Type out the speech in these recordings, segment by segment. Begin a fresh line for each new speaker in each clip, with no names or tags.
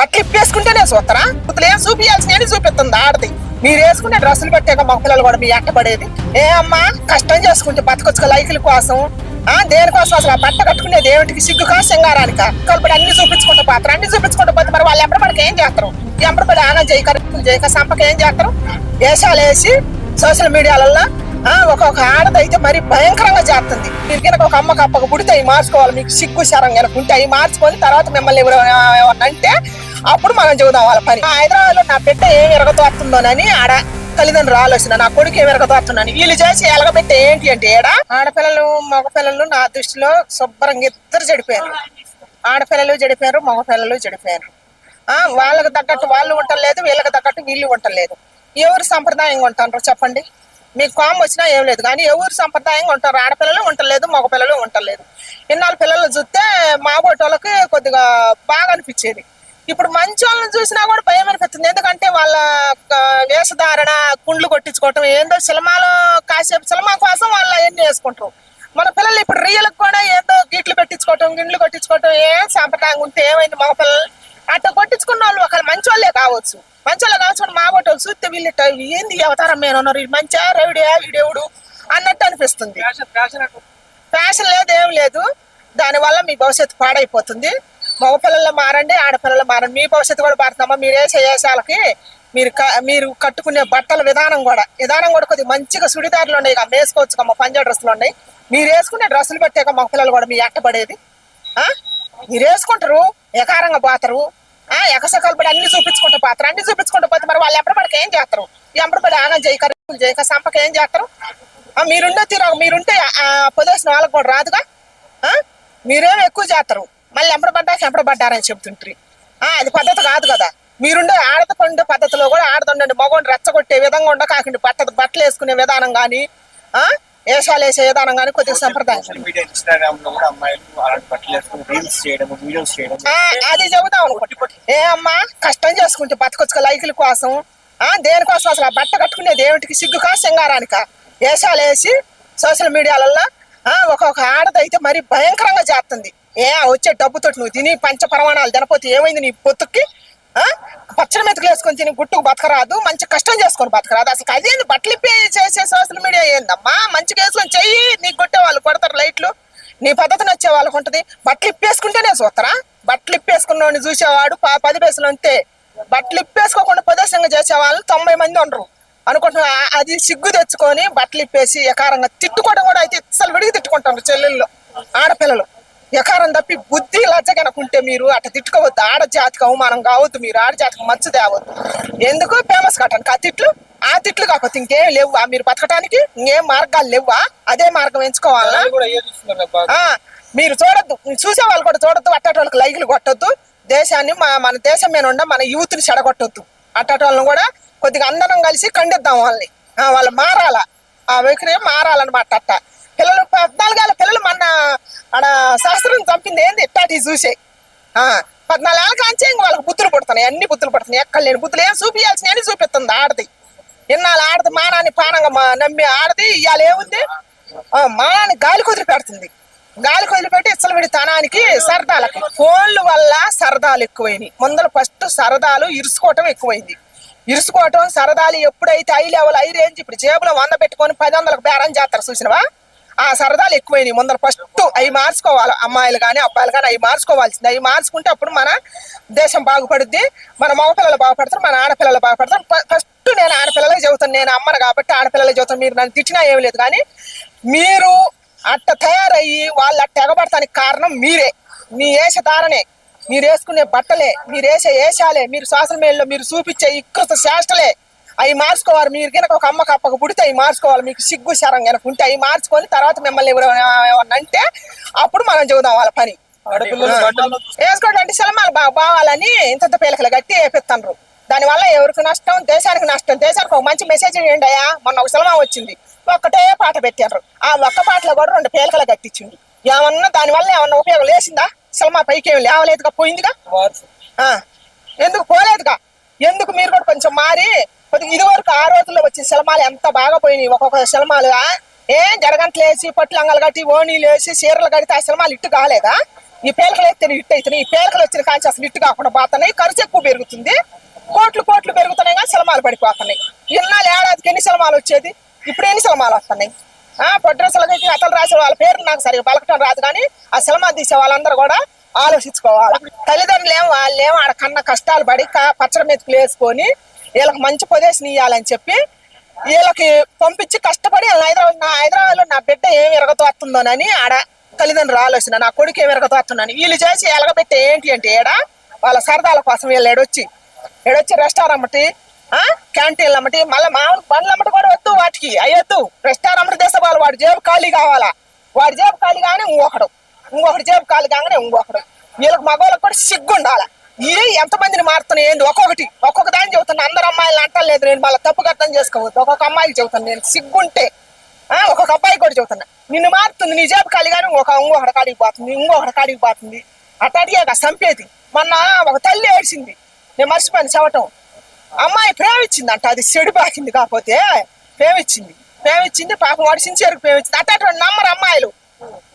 బట్టలు ఇప్పేసుకుంటేనే చూస్తారా? ఇప్పుడు ఏం చూపించాల్సిన చూపిస్తుంది ఆడది. మీరు వేసుకునే డ్రెస్సులు పెట్టాక మా పిల్లలు కూడా మీ అట్ట పడేది. ఏ అమ్మా కష్టం చేసుకుంటే బతకొచ్చుక లైకుల కోసం. ఆ దేనికోసం అసలు ఆ బట్ట కట్టుకునేది ఏమిటికి? సిగ్గుకా సింగారానిక? కలుపుడు అన్ని చూపించుకుంటూ పోతారు అన్ని చూపించుకుంటూ పోతే మరి వాళ్ళు ఎంబడబడికి ఏం చేస్తారు? ఎంబడబడి ఆనంద చేయక చేయక సంపక ఏం చేస్తారు? వేషాలు వేసి సోషల్ మీడియాలలో ఒక్కొక్క ఆడదైతే మరి భయంకరంగా చేస్తుంది. మీరు కనుక ఒక అమ్మ కప్పకు పుడితే అవి మార్చుకోవాలి. మీకు సిగ్గు శరం కనుక ఉంటే అవి మార్చుకొని తర్వాత మిమ్మల్ని ఎవరు అంటే అప్పుడు మనం చూద్దాం వాళ్ళ పని. హైదరాబాద్లో నా బిడ్డ ఏం ఎరగతోస్తుందోనని ఆడ తల్లిదండ్రులు ఆలోచన. నా కొడుకు ఏం ఎరగతోస్తున్నాను వీళ్ళు చేసి ఎలగబెట్టి ఏంటి అంటే ఏడ? ఆడపిల్లలు మగపిల్లలు నా దృష్టిలో శుభ్రంగా ఇద్దరు చెడిపోయారు. ఆడపిల్లలు చెడిపోయారు మగపిల్లలు చెడిపోయారు. ఆ వాళ్ళకి తగ్గట్టు వాళ్ళు ఉండలేదు వీళ్ళకి తగ్గట్టు వీళ్ళు ఉండలేదు ఎవరు సంప్రదాయంగా ఉంటారు చెప్పండి? మీకు కామ్ వచ్చినా ఏం లేదు. కానీ ఎవరు సంప్రదాయంగా ఉంటారు? ఆడపిల్లలు ఉండలేదు మగపిల్లలు ఉండలేదు ఇన్నాళ్ళు పిల్లలు చూస్తే మా వాళ్ళకి కొద్దిగా బాగా అనిపించేది. ఇప్పుడు మంచి వాళ్ళని చూసినా కూడా భయం అనిపిస్తుంది. ఎందుకంటే వాళ్ళ వేషధారణ కుండ్లు కొట్టించుకోవటం ఏందో సినిమాలో కాసేపు సినిమా కోసం వాళ్ళు అవన్నీ వేసుకుంటారు మన పిల్లలు ఇప్పుడు రియల్ కూడా ఏందో గీట్లు పెట్టించుకోవటం గిండ్లు కొట్టించుకోవటం ఏం సాంప్రదాయంగా ఉంటే ఏమైంది? మగ పిల్లలు అట్లా కొట్టించుకున్న వాళ్ళు ఒకళ్ళు మంచి వాళ్ళే కావచ్చు. మంచి వాళ్ళు కావచ్చు మా బట్టలు చూస్తే వీళ్ళు ఏంది అవతారం మీద ఉన్నారు? మంచిగా రవిడియా వీడేవుడు అన్నట్టు అనిపిస్తుంది. ఫ్యాషన్ లేదు ఏం లేదు. దానివల్ల మీ భవిష్యత్తు పాడైపోతుంది. మగపిల్లలు మారండి ఆడపిల్లలు మారండి. మీ భవిష్యత్తు కూడా మారుతామా మీరే వేసే మీరు క- మీరు కట్టుకునే బట్టల విధానం కూడా. విధానం కూడా కొద్దిగా మంచిగా సుడిదారులు ఉన్నాయి. ఇక వేసుకోవచ్చు కమ్మ పంజా డ్రెస్సులు ఉన్నాయి. మీరు వేసుకునే డ్రెస్సులు పెట్టాక మగపిల్లలు కూడా మీ ఎట్టబడేది ఆ? మీరు వేసుకుంటారు ఎకారంగా పోతారు ఆ? ఎకసకాలు పడి అన్ని చూపించుకుంటూ పోతారు. అన్ని చూపించుకుంటూ పోతే మరి వాళ్ళు ఎప్పటిపడికి ఏం చేస్తారు? ఎంపడబడి ఆగం చేయక రిప్పులు చేయక సంపక ఏం చేస్తారు? ఆ, మీరుండే తీరు మీరుంటే ఆ ప్రదేశం వాళ్ళకి కూడా రాదుగా? ఆ? మీరేం ఎక్కువ చేస్తారు? మళ్ళీ ఎంపడబడ్డాక ఎంపడబడ్డారని చెబుతుంటారు ఆ, అది పద్ధతి కాదు కదా. మీరుండే ఆడత పండే పద్ధతిలో కూడా ఆడదండి మగవాడిని రెచ్చగొట్టే విధంగా ఉండ కాకుండా బట్ట బట్టలు వేసుకునే విధానం కానీ వేషాలు వేసే విధానం కానీ కొద్దిగా సంప్రదాయం. అది అనుకో ఏ అమ్మా కష్టం చేసుకుంటే బతకొచ్చుక లైకుల కోసం. ఆ దేనికోసం అసలు ఆ బట్ట కట్టుకునేది ఏమిటికి? సిగ్గుకా సింగారానిక? వేషాలు వేసి సోషల్ మీడియాలలో ఆ ఒక్కొక్క ఆడదైతే మరి భయంకరంగా చేస్తుంది. ఏ వచ్చే డబ్బుతోటి నువ్వు తిని పంచ ప్రమాణాలు తినపోతే ఏమైంది నీ పొత్తుకి? ఆ? పచ్చడి మెతుకులు వేసుకొని తిని గుట్టుకు బతకరాదు మంచి కష్టం చేసుకొని బతకరాదు. అసలు అదేంది బట్టలు ఇప్పి చేసే సోషల్ మీడియా ఏందమ్మా? మంచిగా వేసుకొని చెయ్యి నీకు కొట్టే వాళ్ళు కొడతారు లైట్లు. నీ పద్ధతి నచ్చే వాళ్ళకు ఉంటది. బట్టలు ఇప్పేసుకుంటేనే చూస్తారా? బట్టలు ఇప్పేసుకున్నవాడిని చూసేవాడు ప- పది పైసలు అంతే. బట్టలు ఇప్పేసుకోకుండా ప్రదర్శనంగా చేసే వాళ్ళు తొంభై మంది ఉండరు. అనుకుంటున్నా అది సిగ్గు తెచ్చుకొని బట్టలు ఇప్పేసి ఎకారంగా తిట్టుకోవడం కూడా అయితే ఇసలు విడిగి తిట్టుకుంటారు చెల్లెళ్ళు ఆడపిల్లలు. ఎకారం తప్పి బుద్ధి లజ్జ కనుకుంటే మీరు అట్ట తిట్టుకోవద్దు. ఆడ జాతికి అవమానం కావద్దు మీరు. ఆడ జాతికి మచ్చ తేవద్దు. ఎందుకు? ఫేమస్ కట్టడానికి ఆ తిట్లు? ఆ తిట్లు కాకపోతే ఇంకేం లేవా. మీరు బతకటానికి ఇంకేం మార్గాలు లేవా? అదే మార్గం ఎంచుకోవాలా? మీరు చూడొద్దు. చూసే వాళ్ళు కూడా చూడొద్దు. అట్టటి వాళ్ళకి లైకులు కొట్టొద్దు. దేశాన్ని మన దేశం మీద ఉండ మన యూత్ని చెడగొట్టొద్దు. అట్టటి వాళ్ళని కూడా కొద్దిగా అందరం కలిసి ఖండిద్దాం వాళ్ళని. వాళ్ళు మారాల? ఆ వైఖరి మారాలన్నమాట అట్ట. పిల్లలు పద్నాలుగేళ్ళ పిల్లలు మన ఆడ శాస్త్రం చంపింది ఏంది? ఇట్టాటి చూసే. ఆ పద్నాలుగేళ్ళ కాంచే ఇంక వాళ్ళకి బుద్ధులు పుడుతున్నాయి. అన్ని బుద్ధులు పుడుతున్నాయి. ఎక్కడ లేని బుద్ధులు ఏం చూపించాల్సిన అని చూపిస్తుంది ఆడది. ఇన్నాళ్ళు ఆడది మానాన్ని పానంగా మా- నమ్మి ఆడది ఇవాళ ఏముంది? ఆ, మానాన్ని గాలి కుదిరి పెడుతుంది. గాలి కుదిరి పెట్టి ఇచ్చలు తనానికి సరదాలకి. ఫోన్ల వల్ల సరదాలు ఎక్కువైనాయి. ముందర ఫస్ట్ సరదాలు ఇరుసుకోవటం ఎక్కువైంది. ఇరుసుకోవటం సరదాలు ఎప్పుడైతే ఐ లెవెల్ ఐ రేంజ్ ఇప్పుడు జేబులో వంద పెట్టుకొని పది వందలకు బేరం చేస్తారు చూసినవా? ఆ సరదాలు ఎక్కువైనాయి. ముందర ఫస్ట్ అవి మార్చుకోవాలి. అమ్మాయిలు కానీ అబ్బాయిలు కానీ అవి మార్చుకోవాల్సింది. అవి మార్చుకుంటే అప్పుడు మన దేశం బాగుపడుద్ది. మన మగపిల్లలు బాగుపడతారు మన ఆడపిల్లలు బాగుపడతారు. ఫస్ట్ నేను ఆడపిల్లలకి చెబుతాను నేను అమ్మను కాబట్టి ఆడపిల్లలకి చెబుతాను మీరు నన్ను తిట్టినా ఏమి లేదు. కానీ మీరు అట్ట తయారయ్యి వాళ్ళు అట్ట ఎగబడటానికి కారణం మీరే. మీ వేషధారణే మీరు వేసుకునే బట్టలే మీరు వేసే వేషాలే మీరు సోషల్ మీడియాలో మీరు చూపించే ఇక్కృత శాస్త్రలే అవి మార్చుకోవాలి మీరు కనుక ఒక అమ్మకి అప్పక పుడితే అవి మార్చుకోవాలి మీకు సిగ్గు శరం కనుక ఉంటే అవి మార్చుకొని తర్వాత మిమ్మల్ని ఎవరు అంటే అప్పుడు మనం చూద్దాం వాళ్ళ పని. వేసుకోవడం అంటే సినిమాలు బాగా బావాలని ఇంత పీలకలు కట్టి వేపిస్తున్నారు దానివల్ల ఎవరికి నష్టం? దేశానికి నష్టం. దేశానికి ఒక మంచి మెసేజ్ ఇవ్వండి అయ్యా. మొన్న ఒక సినిమా వచ్చింది. ఒక్కటే పాట పెట్టారు ఆ ఒక్క పాటలో కూడా రెండు పీలకలు కట్టించింది ఏమన్నా దానివల్ల ఏమన్నా ఉపయోగం లేసిందా? సినిమా పైకి ఏమి లేవలేదుగా? పోయిందిగా? ఎందుకు పోలేదుగా? ఎందుకు మీరు కూడా కొంచెం మారి ఇది వరకు ఆ రోజుల్లో వచ్చిన సినిమాలు ఎంత బాగా పోయినాయి? ఒక్కొక్క సినిమాలు ఏం జరగంటలు వేసి పట్లు అంగలు కట్టి ఓణీలు వేసి చీరలు కడితే ఆ సినిమాలు ఇట్టు కాలేదా? ఈ పేలకలు అయితే ఇట్టు అవుతున్నాయి. ఈ పేలకలు వచ్చిన కాంచి అసలు ఇట్టు కాకుండా పోతున్నాయి. ఖర్చు ఎక్కువ పెరుగుతుంది. కోట్లు కోట్లు పెరుగుతున్నాయి కానీ సినిమాలు పడిపోతున్నాయి. ఇన్నాళ్ళు ఏడాదికి ఎన్ని సినిమాలు వచ్చేది? ఇప్పుడు ఎన్ని సినిమాలు వస్తున్నాయి? ఆ పొడ్రసలకి అతలు రాసే వాళ్ళ పేరు నాకు సరిగా పలకటం రాదు కానీ ఆ సినిమా తీసే వాళ్ళందరూ కూడా ఆలోచించుకోవాలి. తల్లిదండ్రులు ఏం వాళ్ళు ఏం ఆడ కన్న కష్టాలు పడి పచ్చడి మెతుకులు వేసుకొని వీళ్ళకి మంచి పొజిషన్ ఇవ్వాలని చెప్పి వీళ్ళకి పంపించి కష్టపడి హైదరాబాద్ నా హైదరాబాద్లో నా బిడ్డ ఏం ఎరగతోస్తుందోనని ఆడ తల్లిదండ్రులు ఆలోచన నా కొడుకు ఏం ఎరగతోస్తున్నాను వీళ్ళు చేసి ఎలగబెట్టి ఏంటి అంటే ఏడ వాళ్ళ సరదాల కోసం వీళ్ళు ఎడొచ్చి ఎడొచ్చి రెస్టారెంట్ అమ్మటి ఆ క్యాంటీన్లు అమ్మటి మళ్ళీ మామూలు బండ్లు అమ్మటి కూడా వద్దు వాటికి. అయ్యొద్దు రెస్టారెంట్ అమ్మటి వాడి జేబు ఖాళీ కావాలా? వాడి జేబు ఖాళీ కానీ ఇంకొకడు. ఇంకొకటి జేబు ఖాళీ కాగానే ఇంకొకడు. వీళ్ళకి మగవాళ్ళకి కూడా సిగ్గు ఉండాలి ఇది ఎంతమందిని మారుతున్నాయి? ఏంది? ఒక్కొక్కటి ఒక్కొక్క దాన్ని చెబుతాను అందరు అమ్మాయిలు అంటలేదు నేను మళ్ళీ తప్పుగా అర్థం చేసుకోవద్దు. ఒక్కొక్క అమ్మాయికి చెబుతాను నేను సిగ్గుంటే ఆ, ఒక్కొక్క అబ్బాయి కూడా చెబుతున్నా. నిన్ను మారుతుంది నీ జేబు ఖాళీ కానీ ఒక ఇంకొకటి కాడికి పోతుంది ఇంకొకటి కాడికి పోతుంది. అట్లాంటిగా సంపేది. మొన్న ఒక తల్లి ఏడ్చింది. నేను మర్చిపోయాను చెవటం. అమ్మాయి ప్రేమిచ్చింది అంట అది చెడు పాకింది కాకపోతే ప్రేమిచ్చింది ప్రేమిచ్చింది పాపం వాడు సిన్సియర్కి ప్రేమిచ్చింది అట్టటువంటి నమ్మరు అమ్మాయిలు.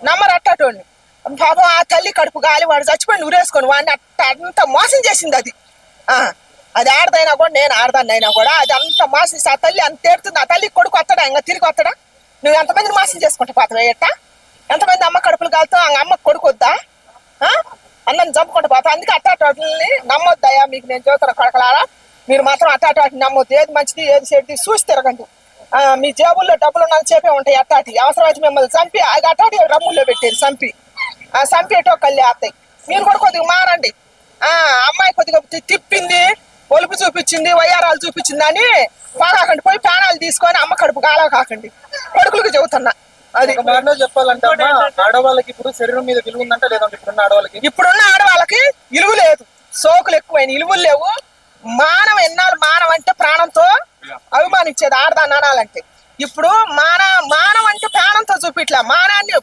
నమ్మరు అట్టటోడిని. పాపం ఆ తల్లి కడుపు గాలి వాడు చచ్చిపోయి ఉరేసుకొని వాడిని అట్ట అంత మోసం చేసింది అది. ఆ అది ఆడదైనా కూడా నేను ఆడదాన్ని అయినా కూడా అది అంత మోసం ఆ తల్లి అంత ఏడుతుంది. ఆ తల్లి కొడుకు వస్తాడా? ఇంకా తిరిగి వస్తాడా? నువ్వు ఎంతమందిని మోసం చేసుకుంటా పాత ఎట్ట ఎంతమంది అమ్మ కడుపులు కాలుతావు ఆ అమ్మ కొడుకు వద్దా? ఆ? అన్నని చంపుకుంటూ పోతా అందుకే అట్టాటోటిని నమ్మొద్దయ్యా మీకు నేను చూస్తున్న కొడకలారా. మీరు మాత్రం అట్టాటోటిని నమ్మొద్దు. ఏది మంచిది ఏది చెడ్డి చూసి తిరగండి. ఆ, మీ జేబుల్లో డబ్బులు ఉన్న చెప్పే ఉంటాయి అట్టాటి అవసరమైతే మిమ్మల్ని చంపి అది అట్టాటి రమ్ముల్లో పెట్టేది చంపి. ఆ చంపేటో కళ్ళి ఆస్తాయి మీరు కూడా కొద్దిగా మారండి. ఆ అమ్మాయి కొద్దిగా తిప్పింది ఒలుపు చూపించింది వయ్యారాలు చూపించింది అని పాకాకండి పోయి ప్రాణాలు తీసుకొని అమ్మ కడుపు గాలవ కాకండి. కొడుకులకు చెబుతున్నా. అది.
మాటలో చెప్పాలంటే ఆడవాళ్ళకి ఇప్పుడు శరీరం మీద విలువ ఉందంటే లేదంటే ఇప్పుడున్న ఆడవాళ్ళకి?
ఇప్పుడున్న ఆడవాళ్ళకి ఇలువ లేదు. సోకులు ఎక్కువైన ఇలువలు లేవు. మానవ ఎన్నాళ్ళు మానవ అంటే ప్రాణంతో అభిమానించేది ఆడదాన్ని అనాలంటే. ఇప్పుడు మాన మానం అంటే ప్రాణంతో చూపిట్లా. మానాన్ని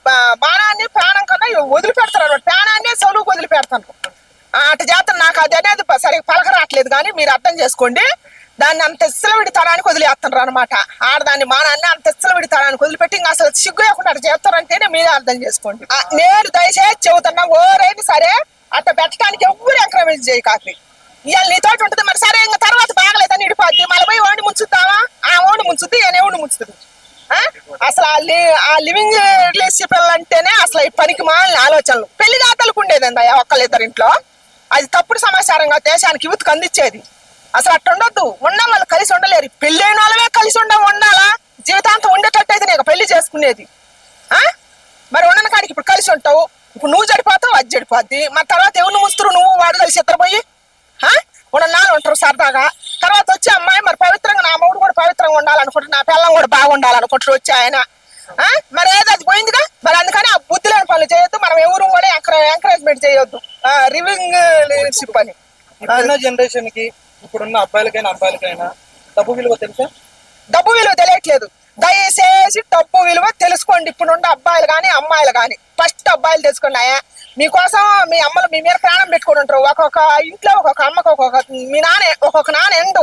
మానాన్ని ప్రాణం కన్నా వదిలిపెడతారు అన్నమాట. ప్రాణాన్ని సొలువు వదిలిపెడతాను. అటు చేత నాకు అది అనేది సరిగ్గా పలక రావట్లేదు కానీ మీరు అర్థం చేసుకోండి. దాన్ని అంత విడితనానికి వదిలేస్తున్నారు అనమాట ఆడదాన్ని మానాన్ని అంత విడితనానికి వదిలిపెట్టి ఇంకా అసలు సిగ్గు లేకుండా అటు చేస్తారంటేనే మీరు అర్థం చేసుకోండి. నేను దయచేసి చెబుతున్నా ఓరైనా సరే అట్ట పెట్టడానికి ఎవ్వరు ఎంకరేజ్ చేయ కాకి. ఇవాళ నీతోటి ఉంటుంది మరి సరే ఇంకా తర్వాత బాగలేదని ఇడిపోద్ది. మళ్ళీ పోయి ఓడి ముంచుతావా ఆ ఓడి ముంచుద్ది ఈయన ఆ? అసలు ఆ లి- ఆ లివింగ్ రిలేషన్షిప్ అంటేనే అసలు ఈ పనికి మాలిన ఆలోచనలు. పెళ్ళి దాతలకు ఉండేదండి ఒక్కళ్ళిద్దరు ఇంట్లో? అది తప్పుడు సమాచారంగా దేశానికి యువతకు అందించేది అసలు అట్ట ఉండొద్దు. ఉన్న వాళ్ళు కలిసి ఉండలేరు. పెళ్ళైన వాళ్ళమే కలిసి ఉండ ఉండాలా? జీవితాంతం ఉండేటట్టు అయితే నేను పెళ్ళి చేసుకునేది. ఆ? మరి ఉండని కాడికి ఇప్పుడు కలిసి ఉంటావు. ఇప్పుడు నువ్వు చెడిపోతావు అది చెడిపోద్ది మరి తర్వాత ఎవరు ముస్తురు నువ్వు వాడు కలిసి ఇద్దరు పోయి ఉన్న నాన్న ఉంటారు సరదాగా. తర్వాత వచ్చి అమ్మాయి మరి పవిత్రంగా నా మూడు కూడా పవిత్రంగా ఉండాలనుకుంటారు నా పిల్లం కూడా బాగుండాలనుకుంటారు వచ్చి ఆయన? మరి ఏది అది పోయిందిగా? మరి అందుకని ఆ బుద్ధి లేని పనులు చేయొద్దు మనం ఎవరు కూడా ఎంకరేజ్మెంట్ చేయొద్దు. రివింగ్ లీడర్షిప్ అని.
ఇప్పుడున్న జనరేషన్కి ఇప్పుడున్న అబ్బాయిలకైనా అబ్బాయిలకైనా డబ్బు విలువ తెలుసా?
డబ్బు విలువ తెలియట్లేదు. దయచేసి డబ్బు విలువ తెలుసుకోండి. ఇప్పుడు ఉండే అబ్బాయిలు కానీ అమ్మాయిలు కానీ. ఫస్ట్ అబ్బాయిలు తెలుసుకున్నాయా? మీకోసం మీ అమ్మలు మీ మీద ప్రాణం పెట్టుకుని ఉంటారు ఒక్కొక్క ఇంట్లో ఒక్కొక్క అమ్మకు ఒక్కొక్క మీ నాన్న ఒక్కొక్క నాన్న ఎండు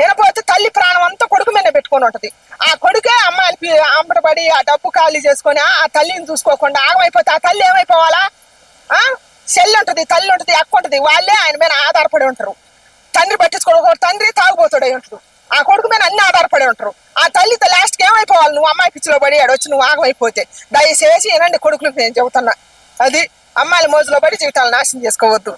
వినపోతే తల్లి ప్రాణం అంతా కొడుకు మీద పెట్టుకొని ఉంటది. ఆ కొడుకే అమ్మాయిలకి అమ్మటపడి ఆ డబ్బు ఖాళీ చేసుకొని ఆ తల్లిని చూసుకోకుండా ఆగమైపోతే ఆ తల్లి ఏమైపోవాలా? ఆ? చెల్లి ఉంటుంది తల్లి ఉంటుంది అక్క ఉంటుంది. వాళ్ళే ఆయన మీద ఆధారపడి ఉంటారు. తండ్రి పట్టించుకోడు తండ్రి తాగుబోతుడై ఉంటాడు. ఆ కొడుకు మీద అన్ని ఆధారపడి ఉంటారు. ఆ తల్లి లాస్ట్కి ఏమైపోవాలి? నువ్వు అమ్మాయి పిచ్చిలో పడి ఆడ వచ్చి నువ్వు ఆగమైపోతే. దయచేసి ఏనండి కొడుకులకు నేను చెబుతున్నా. అది అమ్మాయిల మోజులో పడి జీవితాలు నాశనం చేసుకోవద్దు.